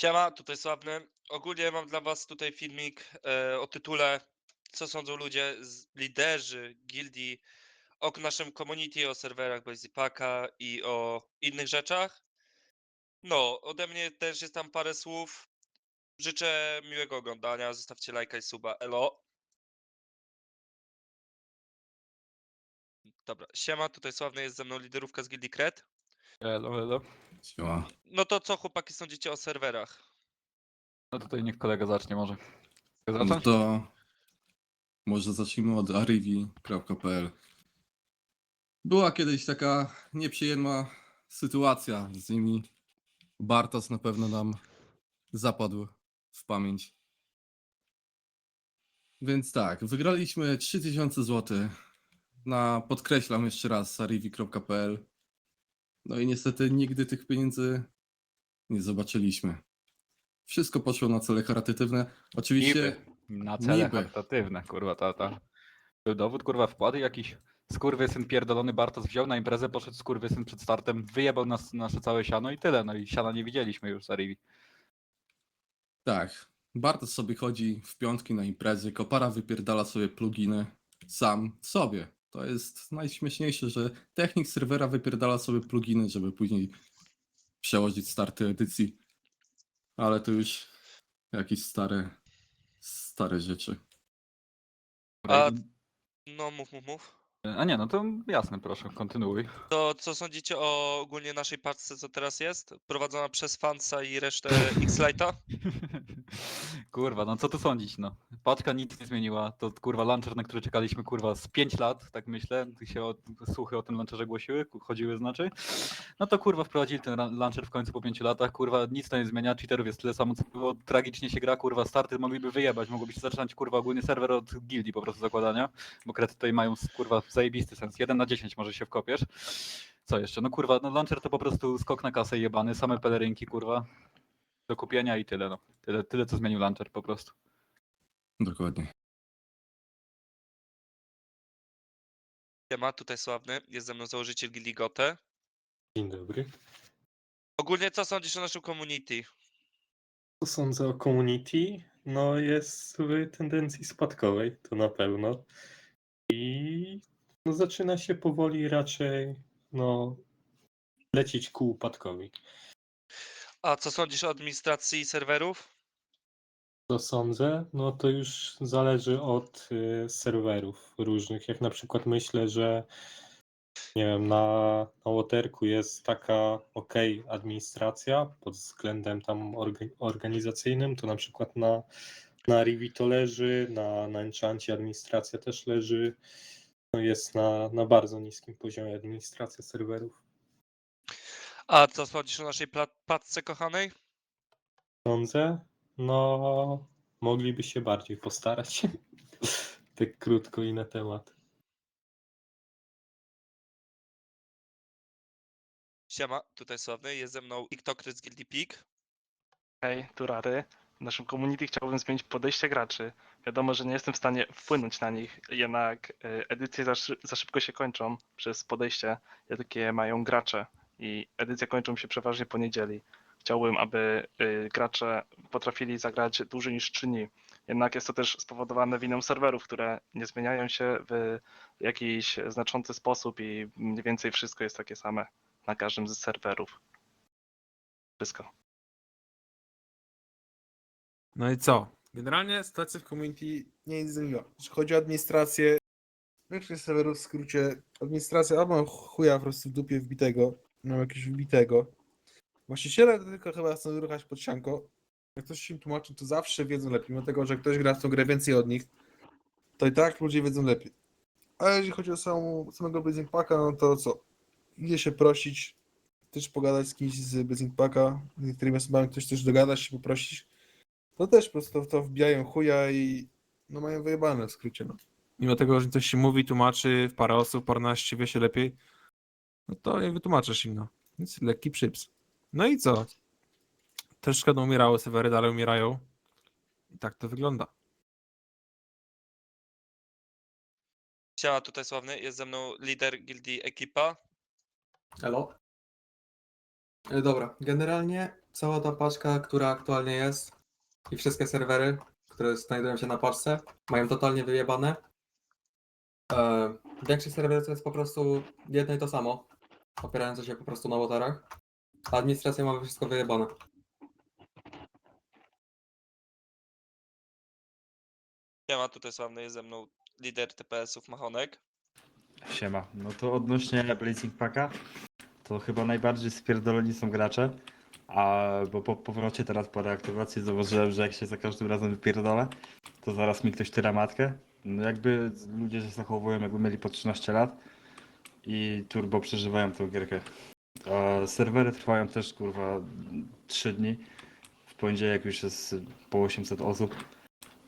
Siema, tutaj Sławny. Ogólnie mam dla was tutaj filmik e, o tytule Co sądzą ludzie, z, liderzy gildii o naszym community, o serwerach Basipaka i o innych rzeczach. No, ode mnie też jest tam parę słów. Życzę miłego oglądania, zostawcie lajka i suba, elo. Dobra, siema, tutaj Sławny jest ze mną liderówka z gildii Kret. Elo, elo. Siema. No to co chłopaki sądzicie o serwerach? No tutaj niech kolega zacznie może. No zacząć? to może zacznijmy od arivi.pl. Była kiedyś taka nieprzyjemna sytuacja z nimi. Bartos na pewno nam zapadł w pamięć. Więc tak, wygraliśmy 3000 zł na, podkreślam jeszcze raz, arivi.pl. No i niestety nigdy tych pieniędzy nie zobaczyliśmy. Wszystko poszło na cele charytatywne. Oczywiście. Na cele niby. charytatywne, kurwa, tata. Był dowód, kurwa, wkłady jakiś. Skurwysyn pierdolony Bartos wziął na imprezę, poszedł skurwysyn przed startem, wyjebał nas, nasze całe siano i tyle. No i siana nie widzieliśmy już z. Tak. Bartosz sobie chodzi w piątki na imprezy, Kopara wypierdala sobie pluginy sam sobie. To jest najśmieszniejsze, że technik serwera wypierdala sobie pluginy, żeby później przełożyć starty edycji. Ale to już jakieś stare, stare rzeczy. A- No mów, mów, mów. A nie, no to jasne, proszę, kontynuuj. To co sądzicie o ogólnie naszej paczce, co teraz jest? Prowadzona przez Fansa i resztę X-Lite'a? kurwa, no co tu sądzić, no. Paczka nic nie zmieniła, to kurwa launcher, na który czekaliśmy kurwa z 5 lat, tak myślę, tu się o, słuchy o tym launcherze głosiły, ku- chodziły znaczy. No to kurwa wprowadzili ten ra- launcher w końcu po 5 latach, kurwa nic to nie zmienia, cheaterów jest tyle samo co było, tragicznie się gra, kurwa starty mogliby wyjebać, mogłoby się zaczynać kurwa ogólnie serwer od gildii po prostu zakładania, bo krety tutaj mają kurwa zajebisty sens, 1 na 10 może się wkopiesz. Co jeszcze? No kurwa, no launcher to po prostu skok na kasę jebany, same pelerynki kurwa do kupienia i tyle no. Tyle, tyle co zmienił launcher po prostu. Dokładnie. Siema, tutaj Sławny, jest ze mną założyciel Gildii Gote. Dzień dobry. Ogólnie co sądzisz o naszym community? Co sądzę o community? No jest w tendencji spadkowej, to na pewno. I no, zaczyna się powoli raczej no, lecieć ku upadkowi. A co sądzisz o administracji serwerów? Co sądzę? No to już zależy od y, serwerów różnych. Jak na przykład myślę, że nie wiem, na, na Waterku jest taka ok administracja pod względem tam orga, organizacyjnym, to na przykład na, na Rivi to leży, na, na Enchancie administracja też leży. Jest na, na bardzo niskim poziomie administracja serwerów. A co sądzisz o naszej paczce kochanej? Sądzę, no mogliby się bardziej postarać. tak krótko i na temat. Siema, tutaj Sławny, jest ze mną TikToker z Gildii Peak. Hej, tu Rary. W naszym community chciałbym zmienić podejście graczy. Wiadomo, że nie jestem w stanie wpłynąć na nich, jednak y, edycje za, szy- za szybko się kończą przez podejście, jakie mają gracze. I edycje kończą się przeważnie po niedzieli. Chciałbym, aby y, gracze potrafili zagrać dłużej niż 3 dni. Jednak jest to też spowodowane winą serwerów, które nie zmieniają się w jakiś znaczący sposób i mniej więcej wszystko jest takie same na każdym z serwerów. Wszystko. No i co? Generalnie sytuacja w community nie jest zmieniła. Jeśli chodzi o administrację, większość serwerów w skrócie administracja albo mam chuja po prostu w dupie wbitego, mam jakiegoś wbitego. Właściciele tylko chyba chcą ruchać pod sianko. Jak ktoś im tłumaczy, to zawsze wiedzą lepiej. Mimo tego, że ktoś gra w tą grę więcej od nich, to i tak ludzie wiedzą lepiej. A jeżeli chodzi o samą, samego Blazing Packa, no to co? Idzie się prosić, też pogadać z kimś z Blazing Packa, z niektórymi osobami ktoś też dogadać się, poprosić to też po prostu w to wbijają chuja i no mają wyjebane w skrócie. No. Mimo tego, że coś się mówi, tłumaczy, w parę osób, paręnaście wie się lepiej, no to nie wytłumaczysz im, no. Więc lekki przyps. No i co? Też będą umierały serwery, dalej umierają. I tak to wygląda. Siema, tutaj Sławny, jest ze mną lider Gildii Ekipa. Elo. E, Dobra, generalnie cała ta paczka, która aktualnie jest i wszystkie serwery, które znajdują się na paczce, mają totalnie wyjebane. E, większość serwerów to jest po prostu jedno i to samo, opierające się po prostu na waterach. A administracja ma wszystko wyjebane. Siema, tutaj sławny jest ze mną lider TPS-ów Machonek. Siema. No to odnośnie Blazing Packa, to chyba najbardziej spierdoleni są gracze. A bo po powrocie teraz po reaktywacji zauważyłem, że jak się za każdym razem wypierdolę, to zaraz mi ktoś tyra matkę. No jakby ludzie się zachowują jakby mieli po 13 lat i turbo przeżywają tę gierkę. A serwery trwają też kurwa 3 dni. W poniedziałek już jest po 800 osób.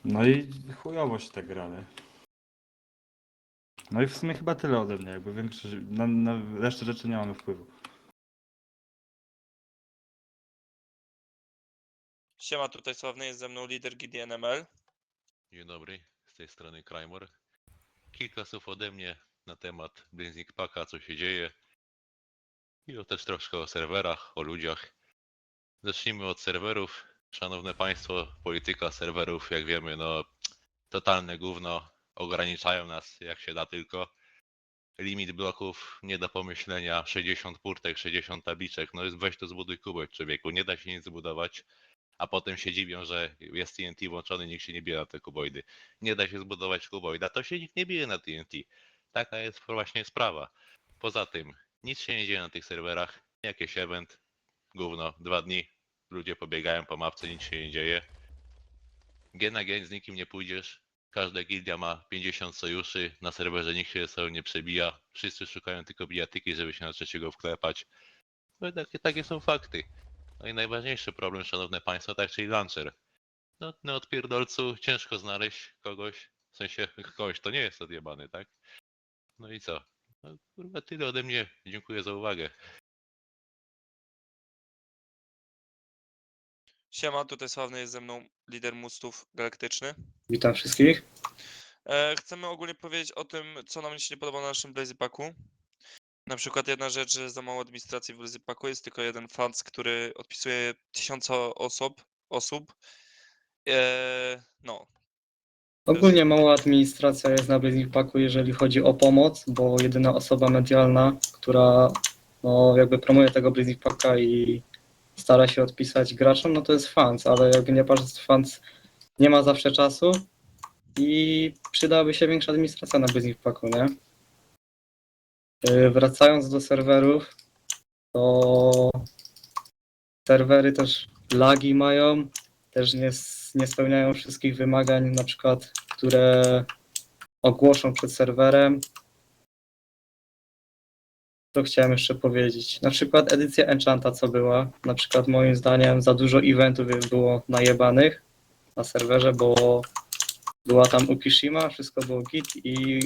No i chujowo się tak gra, nie? No i w sumie chyba tyle ode mnie, jakby większość, na, na resztę rzeczy nie mamy wpływu. Siema, tutaj sławny jest ze mną lider GDNML. Dzień dobry, z tej strony Krajmor. Kilka słów ode mnie na temat Blazing Packa, co się dzieje. I o też troszkę o serwerach, o ludziach. Zacznijmy od serwerów. Szanowne Państwo, polityka serwerów, jak wiemy, no totalne gówno. Ograniczają nas jak się da tylko. Limit bloków nie do pomyślenia, 60 purtek, 60 tabliczek, no weź to zbuduj kubek człowieku, nie da się nic zbudować. A potem się dziwią, że jest TNT włączony, nikt się nie bije na te kuboidy nie da się zbudować kuboida, to się nikt nie bije na TNT. Taka jest właśnie sprawa. Poza tym, nic się nie dzieje na tych serwerach. Jakieś event, gówno, dwa dni, ludzie pobiegają po mapce, nic się nie dzieje. Gen na gen z nikim nie pójdziesz. Każda gildia ma 50 sojuszy, na serwerze nikt się ze sobą nie przebija. Wszyscy szukają tylko bijatyki, żeby się na trzeciego wklepać. No takie, takie są fakty. No i najważniejszy problem, szanowne państwo, tak czyli launcher. No, na odpierdolcu ciężko znaleźć kogoś, w sensie kogoś, to nie jest odjebany, tak? No i co? No, kurwa, tyle ode mnie. Dziękuję za uwagę. Siema, tutaj sławny jest ze mną lider Mustów Galaktyczny. Witam wszystkich. E, chcemy ogólnie powiedzieć o tym, co nam się nie podoba na naszym Blazy Packu. Na przykład jedna rzecz, że za mało administracji w Blazy Packu jest tylko jeden fans, który odpisuje tysiąca osób. osób. E, no, Ogólnie mała administracja jest na Packu, jeżeli chodzi o pomoc, bo jedyna osoba medialna, która no, jakby promuje tego Blazing Packa i stara się odpisać graczom, no to jest fans, ale jakby nie patrząc, fans nie ma zawsze czasu i przydałaby się większa administracja na Blazing Packu, nie? Yy, Wracając do serwerów, to serwery też lagi mają, też nie, nie spełniają wszystkich wymagań, na przykład, które ogłoszą przed serwerem. Co chciałem jeszcze powiedzieć? Na przykład edycja Enchanta, co była, na przykład moim zdaniem za dużo eventów było najebanych na serwerze, bo była tam Ukishima, wszystko było git i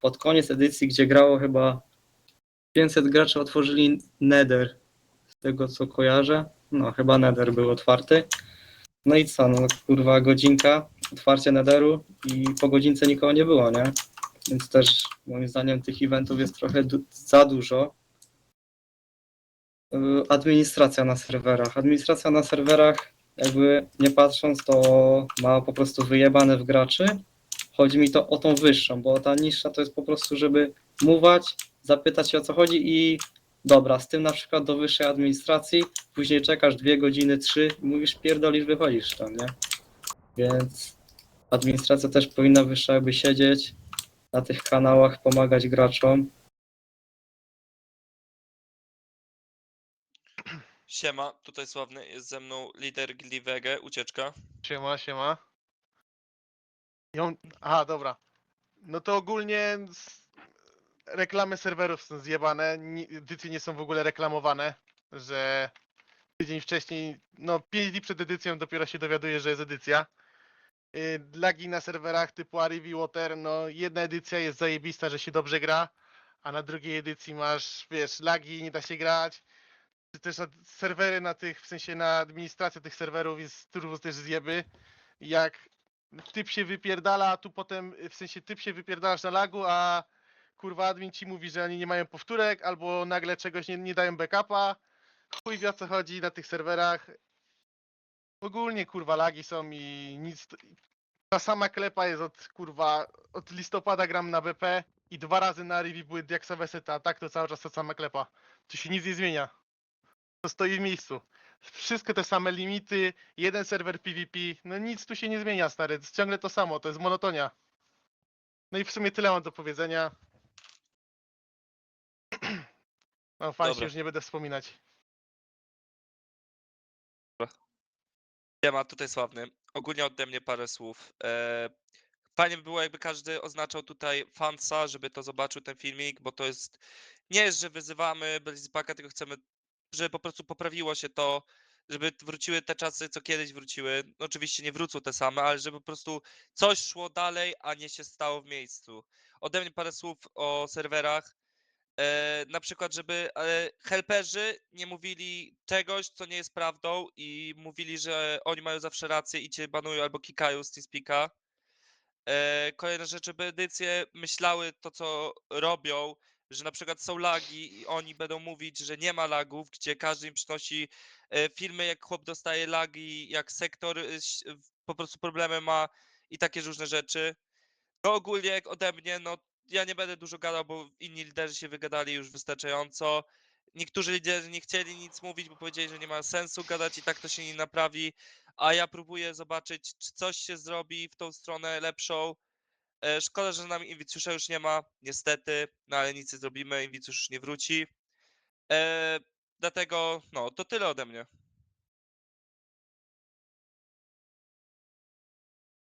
pod koniec edycji, gdzie grało chyba 500 graczy, otworzyli Nether, z tego co kojarzę. No, chyba Nether był otwarty. No i co, no kurwa godzinka, otwarcie netheru i po godzince nikogo nie było, nie? Więc też moim zdaniem tych eventów jest trochę za dużo. Yy, Administracja na serwerach. Administracja na serwerach, jakby nie patrząc, to ma po prostu wyjebane w graczy. Chodzi mi to o tą wyższą, bo ta niższa to jest po prostu, żeby muwać, zapytać się o co chodzi i dobra, z tym na przykład do wyższej administracji, później czekasz dwie godziny, trzy, i mówisz pierdolisz, wychodzisz tam, nie? Więc administracja też powinna wyższa jakby siedzieć na tych kanałach, pomagać graczom. siema, tutaj sławny jest ze mną lider Gildii Wege, ucieczka. Siema, siema. Ją... Aha, dobra. No to ogólnie reklamy serwerów są zjebane, edycje nie są w ogóle reklamowane, że tydzień wcześniej, no 5 dni przed edycją dopiero się dowiaduje, że jest edycja. Yy, Lagi na serwerach typu Arrivi Water, no jedna edycja jest zajebista, że się dobrze gra, a na drugiej edycji masz, wiesz, lagi, nie da się grać. Czy też ad- serwery na tych, w sensie na administrację tych serwerów jest turbo też zjeby. Jak typ się wypierdala, a tu potem, w sensie typ się wypierdalasz na lagu, a kurwa admin ci mówi, że oni nie mają powtórek, albo nagle czegoś nie, nie dają backupa, chuj wie o co chodzi na tych serwerach. Ogólnie kurwa lagi są i nic. Ta sama klepa jest od kurwa od listopada gram na BP i dwa razy na Rivi były diaksowe sety, a tak to cały czas ta sama klepa. Tu się nic nie zmienia. To stoi w miejscu. Wszystko te same limity, jeden serwer PvP, no nic tu się nie zmienia stary, to jest ciągle to samo, to jest monotonia. No i w sumie tyle mam do powiedzenia. No fajnie, Dobra. już nie będę wspominać. Siema, tutaj Sławny. Ogólnie ode mnie parę słów. E, Fajnie by było, jakby każdy oznaczał tutaj fansa, żeby to zobaczył ten filmik, bo to jest. Nie jest, że wyzywamy Blazipaka, tylko chcemy, żeby po prostu poprawiło się to, żeby wróciły te czasy, co kiedyś wróciły. Oczywiście nie wrócą te same, ale żeby po prostu coś szło dalej, a nie się stało w miejscu. Ode mnie parę słów o serwerach. E, na przykład, żeby e, helperzy nie mówili czegoś, co nie jest prawdą i mówili, że oni mają zawsze rację i cię banują albo kikają z TeamSpeaka. E, kolejna rzecz, żeby edycje myślały to, co robią, że na przykład są lagi i oni będą mówić, że nie ma lagów, gdzie każdy im przynosi e, filmy, jak chłop dostaje lagi, jak sektor e, w- po prostu problemy ma i takie różne rzeczy. No ogólnie jak ode mnie, no ja nie będę dużo gadał, bo inni liderzy się wygadali już wystarczająco. Niektórzy liderzy nie chcieli nic mówić, bo powiedzieli, że nie ma sensu gadać i tak to się nie naprawi. A ja próbuję zobaczyć, czy coś się zrobi w tą stronę lepszą. E, Szkoda, że z nami Inwicjusza już nie ma, niestety, no ale nic nie zrobimy, Inwicjusz już nie wróci. E, dlatego, no, to tyle ode mnie.